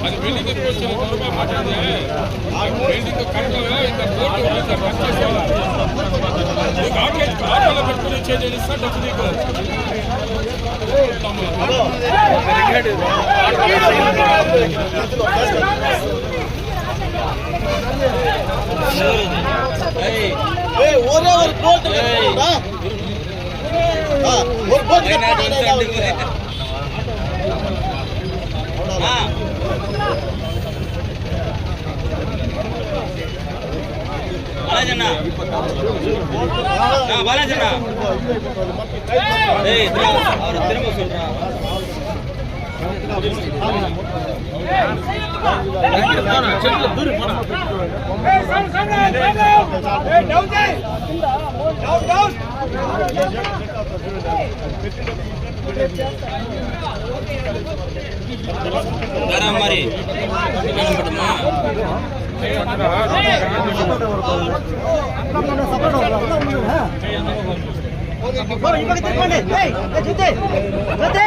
అది బిల్డింగ్ తీసుకొచ్చిన గౌరవ మాట్లాడి ఆ బిల్డింగ్ కట్టలో ఇంత కోర్టు నీకు ఆటలు ఆటలో తెలుస్తా డబ్బు నీకు ஒரே ஒரு போட்டு ஒரு போட்டு பாலாஜண்ணா பாலாஜண்ணா ஏய் திரும்ப சொல்றான் మరి ಸಪೋರ್ಟ್ ಇವಾಗ ತಿಳ್ಕೊಂಡೆ ಜೊತೆ ಜೊತೆ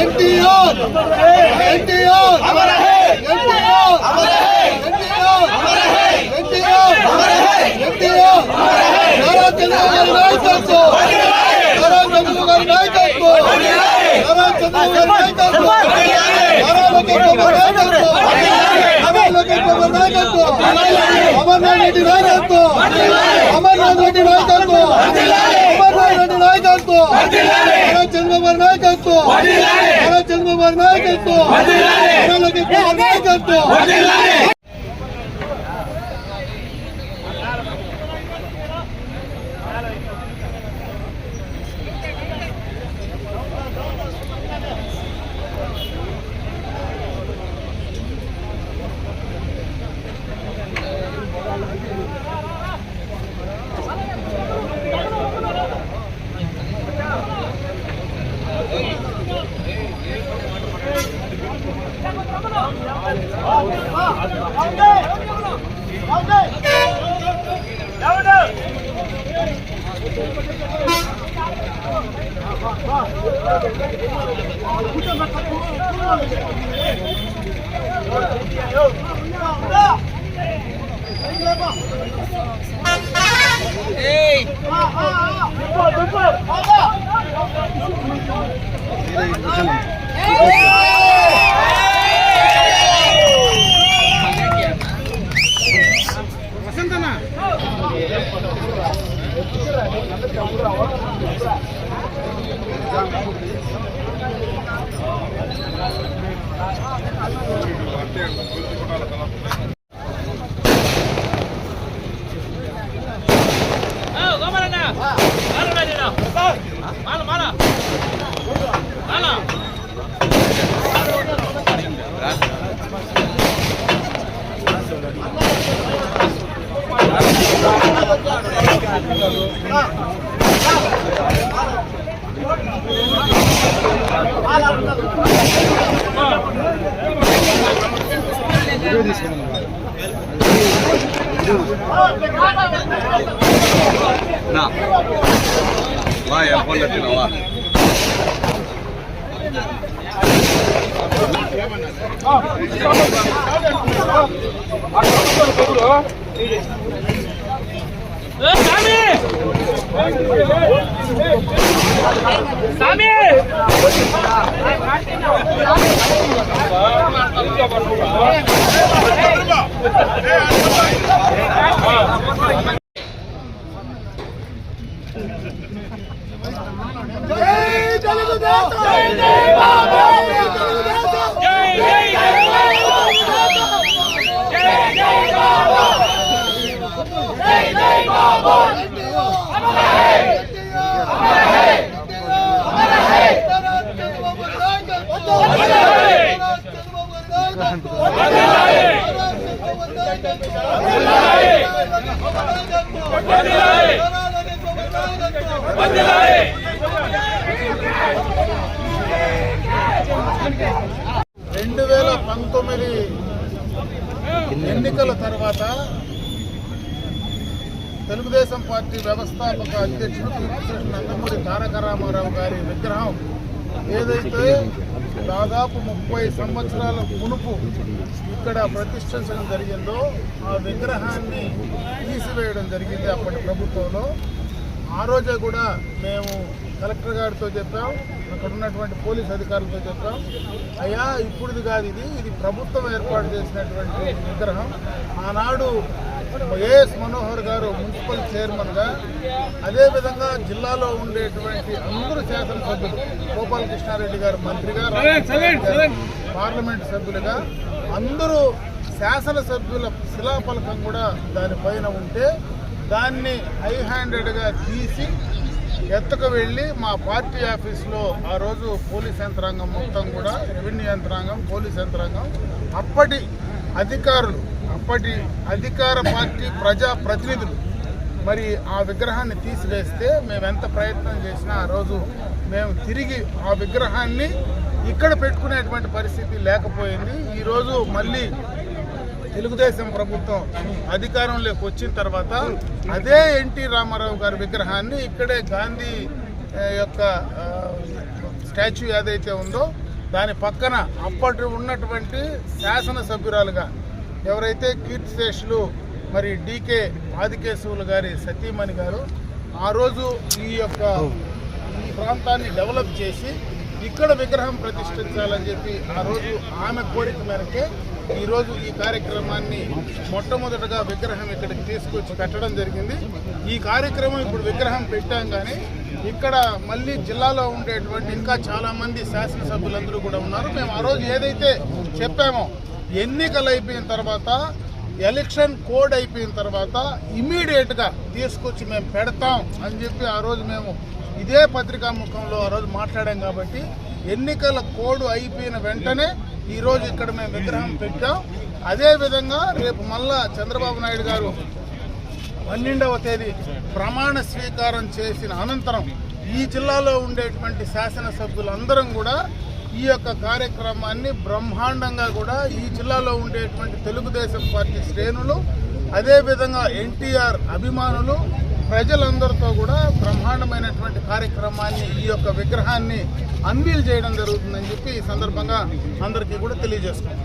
ఎన్టీఆర్ ఎన్టీఆర్ అమర హే ఎన్టీఆర్ అమర హే ఎన్టీఆర్ అమర హే ఎన్టీఆర్ అమర హే ఎన్టీఆర్ అమర హే నారా చంద్రబాబు నాయకత్వం నారా చంద్రబాబు గారి నాయకత్వం నారా చంద్రబాబు గారి నాయకత్వం నారా లోకేష్ బాబు నాయకత్వం నారా లోకేష్ బాబు నాయకత్వం. అమర్నాథ్ రెడ్డి నాయకత్వం. అమర్నాథ్ రెడ్డి నాయకత్వం. అమర్నాథ్ రెడ్డి నాయకత్వం. నారా చంద్రబాబు నాయకత్వం. నారా చంద్రబాబు గారి నాయకత్వం. నారా నా వా ఫోన్ పెట్టినావా ఏ ఎత్తినావా జై తెలుగుదేశం జై జై బాబా జై తెలుగుదేశం జై జై జై జై బాబా అమర్ హై అమర్ హై అమర్ హై చంద్రబాబు నాయకత్వం అమర్ హై చంద్రబాబు నాయకత్వం అమర్ హై చంద్రబాబు నాయకత్వం అమర్ హై అమర్ హై అమర్ హై రెండు వేల పంతొమ్మిది ఎన్నికల తర్వాత తెలుగుదేశం పార్టీ వ్యవస్థాపక అధ్యక్షుడు కీర్తిశేషు నందమూరి తారక రామారావు గారి విగ్రహం ఏదైతే దాదాపు ముప్పై సంవత్సరాల మునుపు ఇక్కడ ప్రతిష్ఠించడం జరిగిందో ఆ విగ్రహాన్ని తీసివేయడం జరిగింది అప్పటి ప్రభుత్వంలో. ఆ రోజే కూడా మేము కలెక్టర్ గారితో చెప్పాం అక్కడ ఉన్నటువంటి పోలీస్ అధికారులతో చెప్పాం. అయ్యా ఇప్పుడుది కాదు ఇది. ఇది ప్రభుత్వం ఏర్పాటు చేసినటువంటి విగ్రహం. ఆనాడు ఏఎస్ మనోహర్ గారు మున్సిపల్ చైర్మన్గా అదేవిధంగా జిల్లాలో ఉండేటువంటి అందరూ శాసనసభ్యులు గోపాలకృష్ణారెడ్డి గారు మంత్రిగా పార్లమెంట్ సభ్యులుగా అందరూ శాసనసభ్యుల శిలాఫలకం కూడా దానిపైన ఉంటే దాన్ని హై హ్యాండెడ్గా తీసి ఎత్తుకు వెళ్ళి మా పార్టీ ఆఫీస్లో ఆ రోజు పోలీస్ యంత్రాంగం మొత్తం కూడా రెవెన్యూ యంత్రాంగం పోలీస్ యంత్రాంగం. అప్పటి అధికారులు అప్పటి అధికార పార్టీ ప్రజా ప్రతినిధులు మరి ఆ విగ్రహాన్ని తీసివేస్తే మేము ఎంత ప్రయత్నం చేసినా ఆ రోజు మేము తిరిగి ఆ విగ్రహాన్ని ఇక్కడ పెట్టుకునేటువంటి పరిస్థితి లేకపోయింది. ఈరోజు మళ్ళీ తెలుగుదేశం ప్రభుత్వం అధికారంలోకి వచ్చిన తర్వాత అదే ఎన్టీ రామారావు గారి విగ్రహాన్ని ఇక్కడే గాంధీ యొక్క స్టాచ్యూ ఏదైతే ఉందో దాని పక్కన అప్పటి ఉన్నటువంటి శాసనసభ్యురాలుగా ఎవరైతే కీర్తిశేషులు మరి డీకే ఆదికేశవులు గారి సతీమణి గారు ఆ రోజు ఈ యొక్క ఈ ప్రాంతాన్ని డెవలప్ చేసి ఇక్కడ విగ్రహం ప్రతిష్ఠించాలని చెప్పి ఆ రోజు ఆమె కోరిక మేరకే ఈరోజు ఈ కార్యక్రమాన్ని మొట్టమొదటగా విగ్రహం ఇక్కడికి తీసుకొచ్చి పెట్టడం జరిగింది. ఈ కార్యక్రమం ఇప్పుడు విగ్రహం పెట్టాం కానీ ఇక్కడ మళ్ళీ జిల్లాలో ఉండేటువంటి ఇంకా చాలామంది శాసనసభ్యులందరూ కూడా ఉన్నారు. మేము ఆ రోజు ఏదైతే చెప్పామో ఎన్నికలు అయిపోయిన తర్వాత ఎలక్షన్ కోడ్ అయిపోయిన తర్వాత ఇమీడియట్గా తీసుకొచ్చి మేము పెడతాం అని చెప్పి ఆ రోజు మేము ఇదే పత్రికా ముఖంలో ఆ రోజు మాట్లాడాం కాబట్టి ఎన్నికల కోడ్ అయిపోయిన వెంటనే ఈరోజు ఇక్కడ మేము విగ్రహం పెట్టాం. అదేవిధంగా రేపు మళ్ళా చంద్రబాబు నాయుడు గారు పన్నెండవ తేదీ ప్రమాణ స్వీకారం చేసిన అనంతరం ఈ జిల్లాలో ఉండేటువంటి శాసనసభ్యులందరం కూడా ఈ యొక్క కార్యక్రమాన్ని బ్రహ్మాండంగా కూడా ఈ జిల్లాలో ఉండేటువంటి తెలుగుదేశం పార్టీ శ్రేణులు అదేవిధంగా ఎన్టీఆర్ అభిమానులు ప్రజలందరితో కూడా బ్రహ్మాండమైనటువంటి కార్యక్రమాన్ని ఈ యొక్క విగ్రహాన్ని అన్వీల్ చేయడం జరుగుతుందని చెప్పి ఈ సందర్భంగా అందరికీ కూడా తెలియజేస్తున్నాం.